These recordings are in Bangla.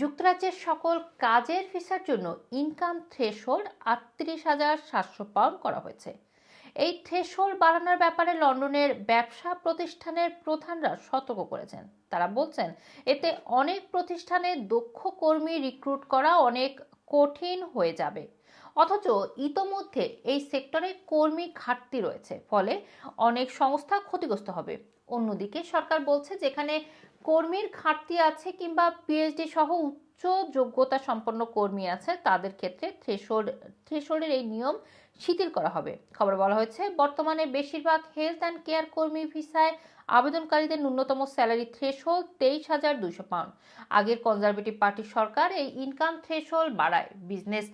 যুক্তরাজ্যের সকল কাজের ভিসার জন্য ইনকাম থ্রেশহোল্ড আটত্রিশ হাজার সাতশো পাউন্ড করা হয়েছে। এই থ্রেশহোল্ড বাড়ানোর ব্যাপারে লন্ডনের ব্যবসা প্রতিষ্ঠানের প্রধানরা সতর্ক করেছেন। তারা বলছেন, এতে অনেক প্রতিষ্ঠানে দক্ষ কর্মী রিক্রুট করা অনেক কঠিন হয়ে যাবে। অথচ ইতোমধ্যে এই সেক্টরে কর্মী ঘাটতি রয়েছে, ফলে অনেক সংস্থা ক্ষতিগ্রস্ত হবে। অন্যদিকে সরকার বলছে, যেখানে কর্মীর ঘাটতি আছে কিংবা পিএইচডি সহ উচ্চ যোগ্যতা সম্পন্ন কর্মী আছে, তাদের ক্ষেত্রে থ্রেশোল্ড থ্রেশোল্ডের এই নিয়ম শিথিল করা হবে। খবর বলা হয়েছে, বর্তমানে বেশিরভাগ হেলথ অ্যান্ড কেয়ার কর্মী ভিসায় আবেদনকারীদের ন্যূনতম স্যালারি থ্রেশোল্ড তেইশ হাজার দুইশো পাউন্ড আগের কনজারভেটিভ পার্টির সরকার এই ইনকাম থ্রেশোল্ড বাড়ায়। বিজনেস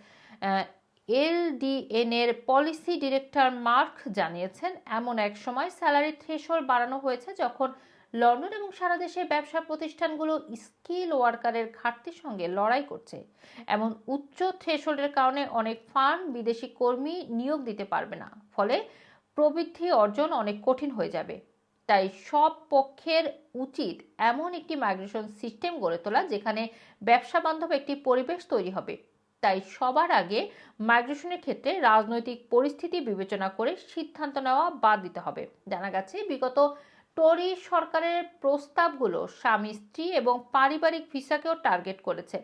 এলডিএন এর পলিসি ডিরেক্টর মার্ক জানিয়েছেন, এমন এক সময় স্যালারি থ্রেশোল্ড বাড়ানো হয়েছে যখন লন্ডন এবং সারা দেশে ব্যবসা প্রতিষ্ঠানগুলো স্কিল ওয়ার্কারের ঘাটতির সঙ্গে লড়াই করছে। এমন উচ্চ থ্রেশোল্ডের কারণে অনেক ফার্ম বিদেশি কর্মী নিয়োগ দিতে পারবে না। ফলে প্রবৃদ্ধি অর্জন অনেক কঠিন হয়ে যাবে। তাই সব পক্ষের উচিত এমন একটি মাইগ্রেশন সিস্টেম গড়ে তোলা, যেখানে ব্যবসা বান্ধব একটি পরিবেশ তৈরি হবে। তাই সবার আগে মাইগ্রেশনের ক্ষেত্রে রাজনৈতিক পরিস্থিতি বিবেচনা করে সিদ্ধান্ত নেওয়া বাদ দিতে হবে। জানা গেছে, বিগত টরি সরকারের প্রস্তাবগুলো স্বামী, স্ত্রী এবং পারিবারিক ভিসাকেও টার্গেট করেছে।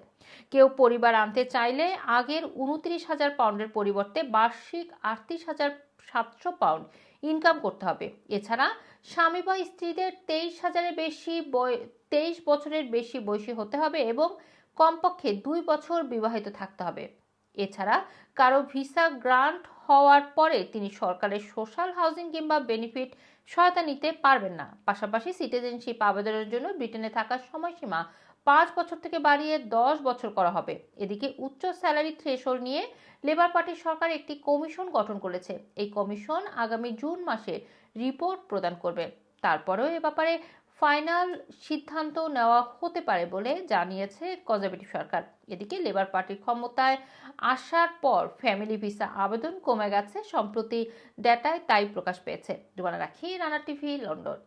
কেউ পরিবার আনতে চাইলে আগের উনত্রিশ হাজার পাউন্ডের পরিবর্তে বার্ষিক আটত্রিশ হাজার সাতশো পাউন্ড ইনকাম করতে হবে। এছাড়া স্বামী বা স্ত্রীদের তেইশ হাজারের বেশি তেইশ বছরের বেশি বয়সী হতে হবে এবং কমপক্ষে দুই বছর বিবাহিত থাকতে হবে। এছাড়া কারও ভিসা গ্রান্ট হওয়ার পরে তিনি সরকারের সোশ্যাল হাউজিং কিংবা বেনিফিট সহায়তা নিতে পারবেন না। পাশাপাশি সিটিজেনশিপ আবেদনের জন্য ব্রিটেনে থাকার সময়সীমা পাঁচ বছর থেকে বাড়িয়ে দশ বছর করা হবে। এদিকে উচ্চ স্যালারি থ্রেশোল্ড নিয়ে লেবার পার্টির সরকার একটি কমিশন গঠন করেছে। এই কমিশন আগামী জুন মাসে রিপোর্ট প্রদান করবে। তারপরেও এ ব্যাপারে ফাইনাল সিদ্ধান্ত নেওয়া হতে পারে বলে জানিয়েছে কনজারভেটিভ সরকার। এদিকে লেবার পার্টির ক্ষমতায় আসার পর ফ্যামিলি ভিসা আবেদন কমে গেছে, সম্প্রতি ডেটায় তাই প্রকাশ পেয়েছে। ডুবানা রাখি, রানা টিভি, লন্ডন।